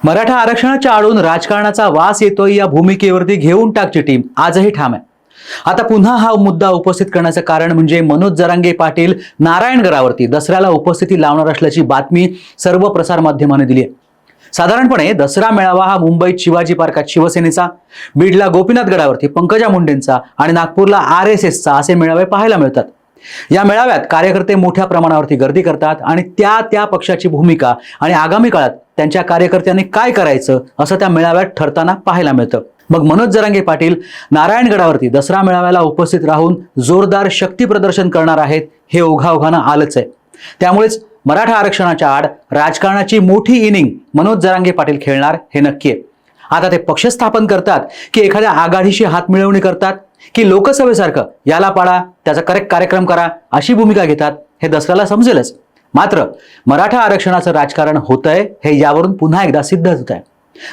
मराठा आरक्षणाच्या आडून राजकारणाचा वास येतोय या भूमिकेवरती घेऊन टाकची टीम. आजही ठाम आहे. आता पुन्हा हा मुद्दा उपस्थित करण्याचं कारण म्हणजे मनोज जरांगे पाटील नारायणगडावरती दसऱ्याला उपस्थिती लावणार असल्याची बातमी सर्व प्रसारमाध्यमाने दिली आहे. साधारणपणे दसरा मेळावा हा मुंबईत शिवाजी पार्कात शिवसेनेचा बीडला गोपीनाथ गडावरती पंकजा मुंडेंचा आणि नागपूरला आर एस एसचा असे मेळावे पाहायला मिळतात. या मेळाव्यात कार्यकर्ते मोठ्या प्रमाणावरती गर्दी करतात आणि त्या त्या पक्षाची भूमिका आणि आगामी काळात त्यांच्या कार्यकर्त्यांनी काय करायचं असं त्या मेळाव्यात ठरताना पाहायला मिळतं. मग मनोज जरांगे पाटील नारायणगडावरती दसरा मेळाव्याला उपस्थित राहून जोरदार शक्ती प्रदर्शन करणार आहेत हे ओघाओघानं आलंच आहे. त्यामुळेच मराठा आरक्षणाच्या आड राजकारणाची मोठी इनिंग मनोज जरांगे पाटील खेळणार हे नक्की आहे. आता ते पक्ष स्थापन करतात की एखाद्या आघाडीशी हात मिळवणी करतात? की लोकसभेसारखं याला पाडा त्याचा करेक्ट कार्यक्रम करा अशी भूमिका घेतात हे दसऱ्याला समजेलच. मात्र मराठा आरक्षणाचं राजकारण होतंय हे यावरून पुन्हा एकदा सिद्ध होत आहे.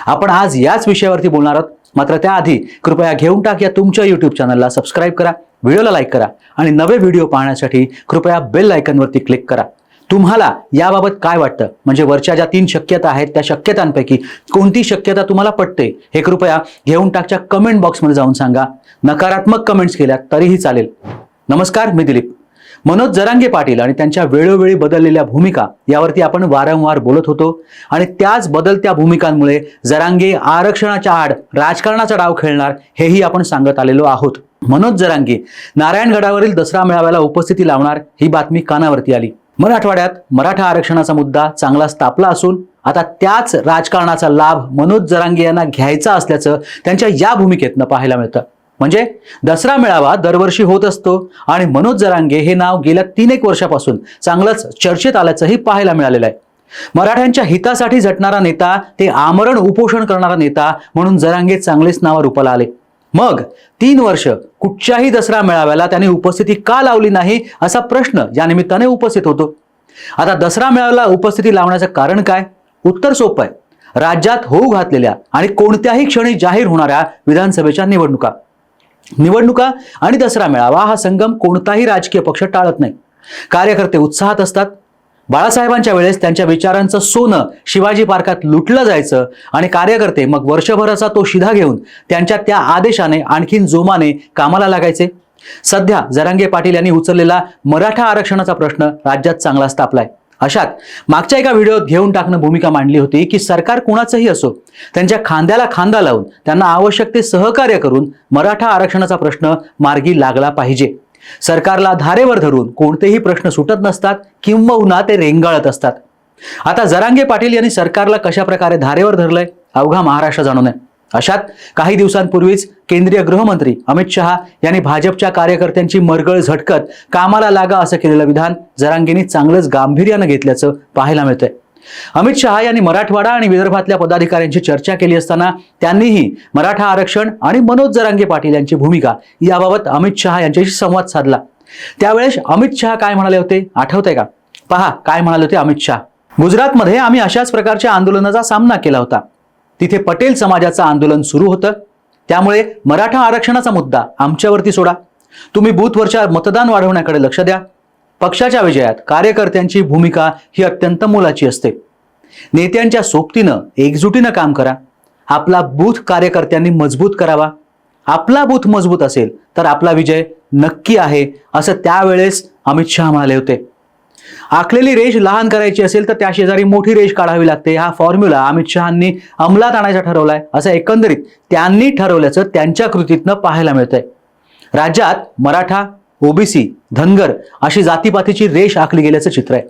आपण आज याच विषयावरती बोलणार आहोत. मात्र त्याआधी कृपया घेऊन टाक या तुमच्या यूट्यूब चॅनलला सबस्क्राईब करा व्हिडिओला लाईक करा आणि नवे व्हिडिओ पाहण्यासाठी कृपया बेल आयकनवरती क्लिक करा. तुम्हाला याबाबत काय वाटतं? म्हणजे वरच्या ज्या तीन शक्यता आहेत त्या शक्यतांपैकी कोणती शक्यता तुम्हाला पटते? हे कृपया घेऊन टाकच्या कमेंट बॉक्समध्ये जाऊन सांगा. नकारात्मक कमेंट्स केल्या तरीही चालेल. नमस्कार मी दिलीप. मनोज जरांगे पाटील आणि त्यांच्या वेळोवेळी बदललेल्या भूमिका यावरती आपण वारंवार बोलत होतो आणि त्याच बदलत्या भूमिकांमुळे जरांगे आरक्षणाच्या आड राजकारणाचा डाव खेळणार हेही आपण सांगत आलेलो आहोत. मनोज जरांगे नारायणगडावरील दसरा मेळाव्याला उपस्थिती लावणार ही बातमी कानावरती आली. मराठवाड्यात मराठा आरक्षणाचा मुद्दा चांगलाच तापला असून आता त्याच राजकारणाचा लाभ मनोज जरांगे यांना घ्यायचा असल्याचं त्यांच्या या भूमिकेतनं पाहायला मिळतं. म्हणजे दसरा मेळावा दरवर्षी होत असतो आणि मनोज जरांगे हे नाव गेल्या तीन एक वर्षापासून चांगलंच चर्चेत आल्याचंही पाहायला मिळालेलं आहे. मराठ्यांच्या हितासाठी झटणारा नेता ते आमरण उपोषण करणारा नेता म्हणून जरांगे चांगलेच नाव रूपाला आले. मग तीन वर्ष कुठच्याही दसरा मेळाव्याला त्याने उपस्थिती का लावली नाही असा प्रश्न या निमित्ताने उपस्थित होतो. आता दसरा मेळाव्याला उपस्थिती लावण्याचं कारण काय? उत्तर सोपं आहे. राज्यात होऊ घातलेल्या आणि कोणत्याही क्षणी जाहीर होणाऱ्या विधानसभेच्या निवडणुका. निवडणुका आणि दसरा मेळावा हा संगम कोणताही राजकीय पक्ष टाळत नाही. कार्यकर्ते उत्साहात असतात बाळासाहेबांच्या वेळेस त्यांच्या विचारांचं सोनं शिवाजी पार्कात लुटलं जायचं आणि कार्यकर्ते मग वर्षभराचा तो शिधा घेऊन त्यांच्या त्या आदेशाने आणखीन जोमाने कामाला लागायचे. सध्या जरांगे पाटील यांनी उचललेला मराठा आरक्षणाचा प्रश्न राज्यात चांगलाच तापलाय अशात मागच्या एका व्हिडिओत घेऊन टाकणं भूमिका मांडली होती की सरकार कुणाचंही असो त्यांच्या खांद्याला खांदा लावून त्यांना आवश्यक ते सहकार्य करून मराठा आरक्षणाचा प्रश्न मार्गी लागला पाहिजे. सरकारला धारेवर धरून कोणतेही प्रश्न सुटत नसतात किंबहुना ते रेंगाळत असतात. आता जरांगे पाटील यांनी सरकारला कशा प्रकारे धारेवर धरलंय अवघा महाराष्ट्र जाणून आहे अशात काही दिवसांपूर्वीच केंद्रीय गृहमंत्री अमित शहा यांनी भाजपच्या कार्यकर्त्यांची मरगळ झटकत कामाला लागा असं केलेलं विधान जरांगेंनी चांगलंच गांभीर्यानं घेतल्याचं पाहायला मिळतंय. अमित शहा यांनी मराठवाडा आणि विदर्भातल्या पदाधिकाऱ्यांची चर्चा केली असताना त्यांनीही मराठा आरक्षण आणि मनोज जरांगे पाटील यांची भूमिका याबाबत अमित शहा यांच्याशी संवाद साधला. त्यावेळेस अमित शहा काय म्हणाले होते? आठवतंय का? पहा काय म्हणाले होते अमित शहा? गुजरातमध्ये आम्ही अशाच प्रकारच्या आंदोलनाचा सामना केला होता. तिथे पटेल समाजाचं आंदोलन सुरू होतं. त्यामुळे मराठा आरक्षणाचा मुद्दा आमच्यावरती सोडा. तुम्ही बूथवरच्या मतदान वाढवण्याकडे लक्ष द्या. पक्षाच्या विजयात कार्यकर्त्यांची भूमिका ही अत्यंत मोलाची असते. नेत्यांच्या सोबतीनं एकजुटीनं काम करा. आपला बूथ कार्यकर्त्यांनी मजबूत करावा. आपला बूथ मजबूत असेल तर आपला विजय नक्की आहे असं त्यावेळेस अमित शहा म्हणाले होते. आखलेली रेष लहान करायची असेल तर त्या शेजारी मोठी रेष काढावी लागते. हा फॉर्म्युला अमित शहांनी अंमलात आणायचा ठरवलाय असं एकंदरीत त्यांनी ठरवल्याचं त्यांच्या कृतीतनं पाहायला मिळतंय. राज्यात मराठा ओबीसी धनगर अशी जातीपातीची रेष आखली गेल्याचं चित्र आहे.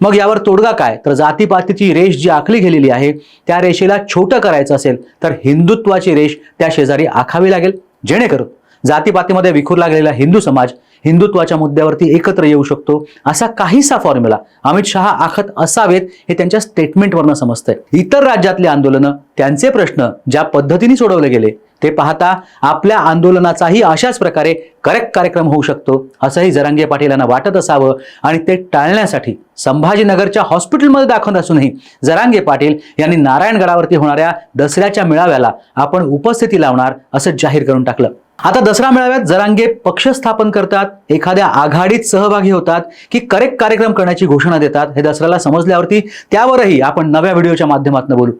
मग यावर तोडगा काय? तर जातीपातीची रेष जी आखली गेलेली आहे त्या रेषेला छोटं करायचं असेल तर हिंदुत्वाची रेष त्या शेजारी आखावी लागेल. जेणेकरून जातीपातीमध्ये विखुरला गेलेला हिंदू समाज हिंदुत्वाच्या मुद्द्यावरती एकत्र येऊ शकतो असा काहीसा फॉर्म्युला अमित शहा आखत असावेत हे त्यांच्या स्टेटमेंटवरनं समजतंय. इतर राज्यातले आंदोलनं त्यांचे प्रश्न ज्या पद्धतीने सोडवले गेले ते पाहता आपल्या आंदोलनाचाही अशाच प्रकारे करेक्ट कार्यक्रम होऊ शकतो असंही जरांगे पाटील यांना वाटत असावं आणि ते टाळण्यासाठी संभाजीनगरच्या हॉस्पिटलमध्ये दाखवत असूनही जरांगे पाटील यांनी नारायणगडावरती होणाऱ्या दसऱ्याच्या मेळाव्याला आपण उपस्थिती लावणार असं जाहीर करून टाकलं. आता दसरा मेळाव्यात जरांगे पक्ष स्थापन करतात एखाद्या आघाडीत सहभागी होतात की करेक्ट कार्यक्रम करण्याची घोषणा देतात हे दसऱ्याला समजल्यावरती त्यावरही आपण नव्या व्हिडिओच्या माध्यमातून बोलू.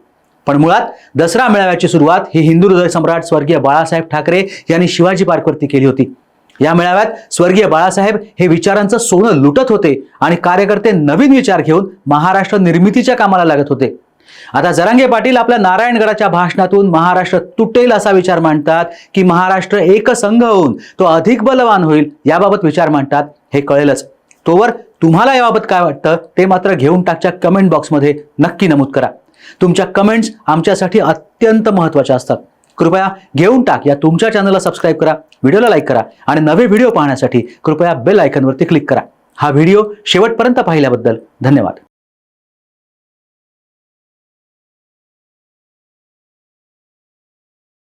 पण मुळात दसरा मेळाव्याची सुरुवात ही हिंदू हृदय सम्राट स्वर्गीय बाळासाहेब ठाकरे यांनी शिवाजी पार्कवरती केली होती. या मेळाव्यात स्वर्गीय बाळासाहेब हे विचारांचं सोनं लुटत होते आणि कार्यकर्ते नवीन विचार घेऊन महाराष्ट्र निर्मितीच्या कामाला लागत होते. आता जरांगे पाटील आपल्या नारायणगडाच्या भाषणातून महाराष्ट्र तुटेल असा विचार मांडतात की महाराष्ट्र एकसंघ होऊन तो अधिक बलवान होईल याबाबत विचार मांडतात हे कळेलच. तोवर तुम्हाला याबाबत काय वाटतं ते मात्र घेऊन टाकच्या कमेंट बॉक्समध्ये नक्की नमूद करा. तुमच्या कमेंट्स आमच्यासाठी अत्यंत महत्त्वाच्या असतात. कृपया घेऊन टाक या तुमच्या चॅनलला सबस्क्राईब करा व्हिडिओला लाईक करा आणि नवे व्हिडिओ पाहण्यासाठी कृपया बेल आयकनवरती क्लिक करा. हा व्हिडिओ शेवटपर्यंत पाहिल्याबद्दल धन्यवाद.